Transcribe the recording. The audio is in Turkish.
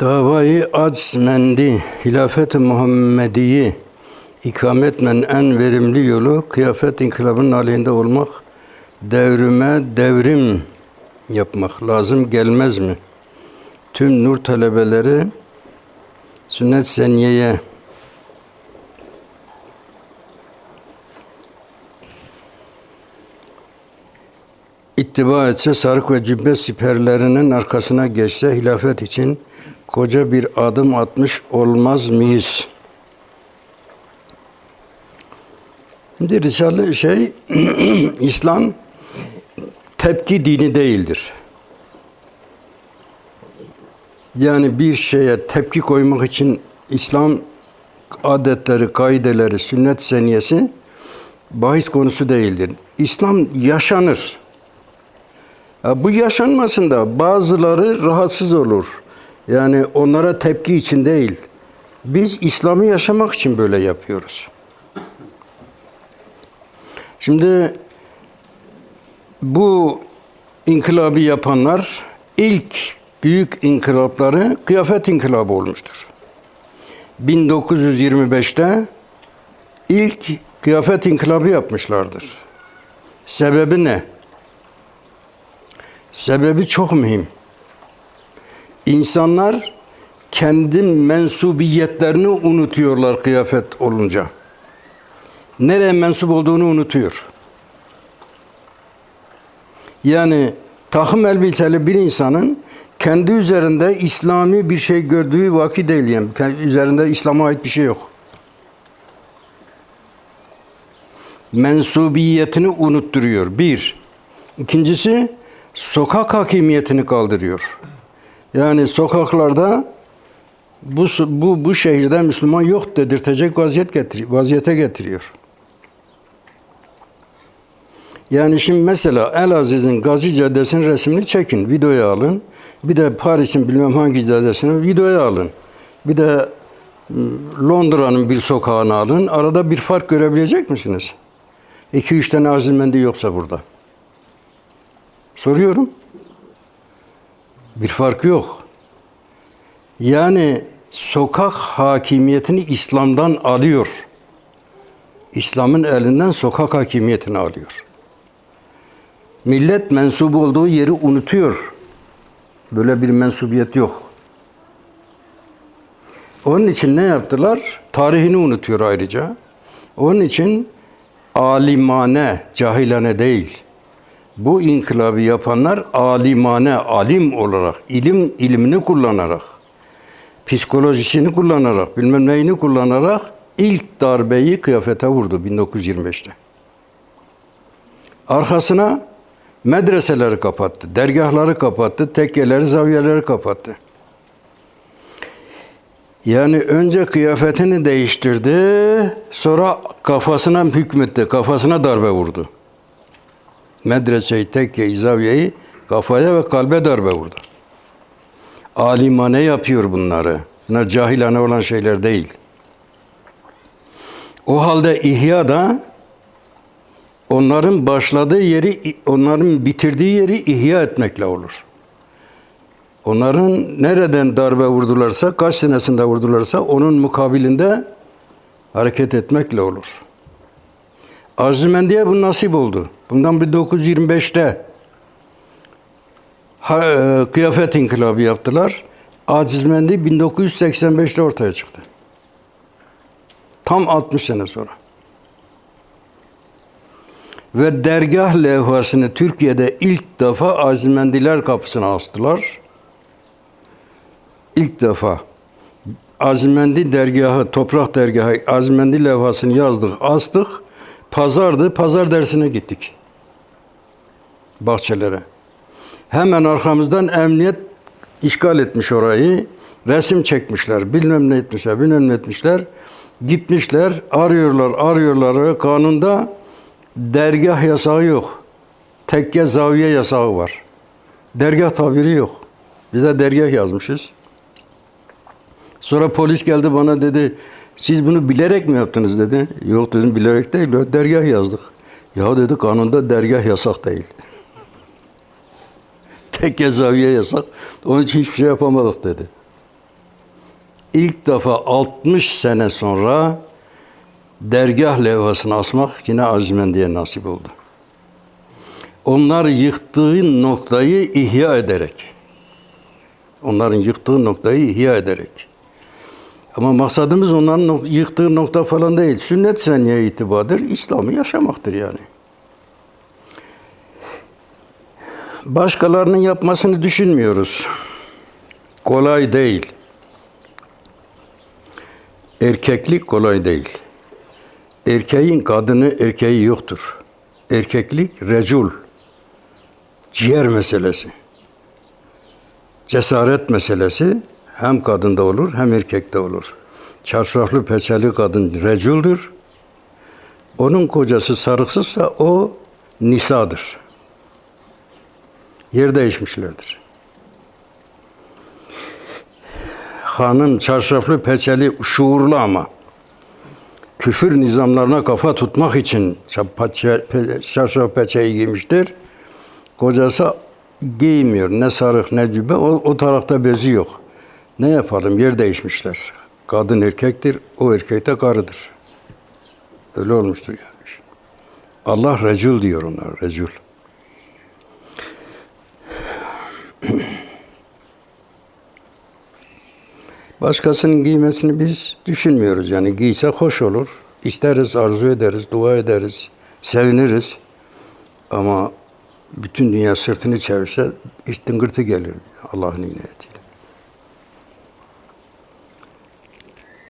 Davayı aczmendi, hilafet-i Muhammedi'yi ikametmen en verimli yolu kıyafet inkılabının aleyhinde olmak, devrime devrim yapmak lazım gelmez mi? Tüm nur talebeleri sünnet seniyeye ittiba etse sarık ve cübbe siperlerinin arkasına geçse hilafet için koca bir adım atmış olmaz mıyız? Şimdi Risale şey İslam tepki dini değildir. Yani bir şeye tepki koymak için İslam adetleri, kaideleri, sünnet seniyesi bahis konusu değildir. İslam yaşanır. Bu yaşanmasında bazıları rahatsız olur. Yani onlara tepki için değil. Biz İslam'ı yaşamak için böyle yapıyoruz. Şimdi bu inkılabı yapanlar ilk büyük inkılapları kıyafet inkılabı olmuştur. 1925'te ilk kıyafet inkılabı yapmışlardır. Sebebi ne? Sebebi çok mühim. İnsanlar kendi mensubiyetlerini unutuyorlar kıyafet olunca. Nereye mensup olduğunu unutuyor. Yani takım elbiseli bir insanın kendi üzerinde İslami bir şey gördüğü vakit değil. Yani üzerinde İslam'a ait bir şey yok. Mensubiyetini unutturuyor. Bir. İkincisi sokak hakimiyetini kaldırıyor. Yani sokaklarda bu bu bu şehirde Müslüman yok dedirtecek vaziyet getiriyor, vaziyete getiriyor. Yani şimdi mesela Elaziz'in Gazi Caddesi'nin resmini çekin, videoya alın. Bir de Paris'in bilmem hangi caddesini videoya alın. Bir de Londra'nın bir sokağını alın. Arada bir fark görebilecek misiniz? İki üç tane azimendi yoksa burada. Soruyorum. Bir fark yok. Yani sokak hakimiyetini İslam'dan alıyor. İslam'ın elinden sokak hakimiyetini alıyor. Millet mensubu olduğu yeri unutuyor. Böyle bir mensubiyet yok. Onun için ne yaptılar? Tarihini unutuyor ayrıca. Onun için alimane, cahilane değil. Bu inkılabı yapanlar alimane, alim olarak, ilim ilimini kullanarak, psikolojisini kullanarak, bilmem neyini kullanarak ilk darbeyi kıyafete vurdu 1925'te. Arkasına medreseleri kapattı, dergahları kapattı, tekkeleri, zaviyeleri kapattı. Yani önce kıyafetini değiştirdi, sonra kafasına hükmetti, kafasına darbe vurdu. Medreseyi, tekkeyi, zaviyeyi kafaya ve kalbe darbe vurdu. Alimane yapıyor bunları. Bunlar cahilane olan şeyler değil. O halde ihya da onların başladığı yeri, onların bitirdiği yeri ihya etmekle olur. Onların nereden darbe vurdularsa, kaç senesinde vurdularsa onun mukabilinde hareket etmekle olur. Azimendi'ye bu nasip oldu. Bundan 1925'te ha, e, kıyafet inkılabı yaptılar. Azimendi 1985'te ortaya çıktı. Tam 60 sene sonra. Ve dergah levhasını Türkiye'de ilk defa Azimendiler kapısına astılar. İlk defa Azimendi dergahı, toprak dergahı, Azimendi levhasını yazdık, astık. Pazardı, pazar dersine gittik. Bahçelere. Hemen arkamızdan emniyet işgal etmiş orayı. Resim çekmişler, bilmem ne etmişler, bilmem ne etmişler. Gitmişler, arıyorlar, arıyorlar. Kanunda dergah yasağı yok. Tekke zaviye yasağı var. Dergah tabiri yok. Biz de dergah yazmışız. Sonra polis geldi bana dedi, siz bunu bilerek mi yaptınız dedi. Yok dedim bilerek değil, dergah yazdık. Ya dedi kanunda dergah yasak değil. Tekke zaviye yasak. Onun için hiçbir şey yapamadık dedi. ilk defa 60 sene sonra dergah levhasını asmak yine Azimendi'ye nasip oldu. Onlar yıktığı noktayı ihya ederek, onların yıktığı noktayı ihya ederek. Ama maksadımız onların yıktığı nokta falan değil. Sünnet seniye itibadır, İslam'ı yaşamaktır yani. Başkalarının yapmasını düşünmüyoruz. Kolay değil. Erkeklik kolay değil. Erkeğin kadını erkeği yoktur. Erkeklik recul. Ciğer meselesi. Cesaret meselesi hem kadında olur hem erkekte olur. Çarşaflı peçeli kadın reculdür. Onun kocası sarıksızsa o nisadır. Yer değişmişlerdir. Hanım çarşaflı peçeli şuurlu ama küfür nizamlarına kafa tutmak için çarşaf pe- çarşaf peçeyi giymiştir. Kocası giymiyor. Ne sarık ne cübbe. O, o tarafta bezi yok. Ne yapalım? Yer değişmişler. Kadın erkektir. O erkek de karıdır. Öyle olmuştur yani. Allah recul diyor onlar. Recul. Başkasının giymesini biz düşünmüyoruz. Yani giyse hoş olur. İsteriz, arzu ederiz, dua ederiz, seviniriz. Ama bütün dünya sırtını çevirse iş tıngırtı gelir Allah'ın inayetiyle.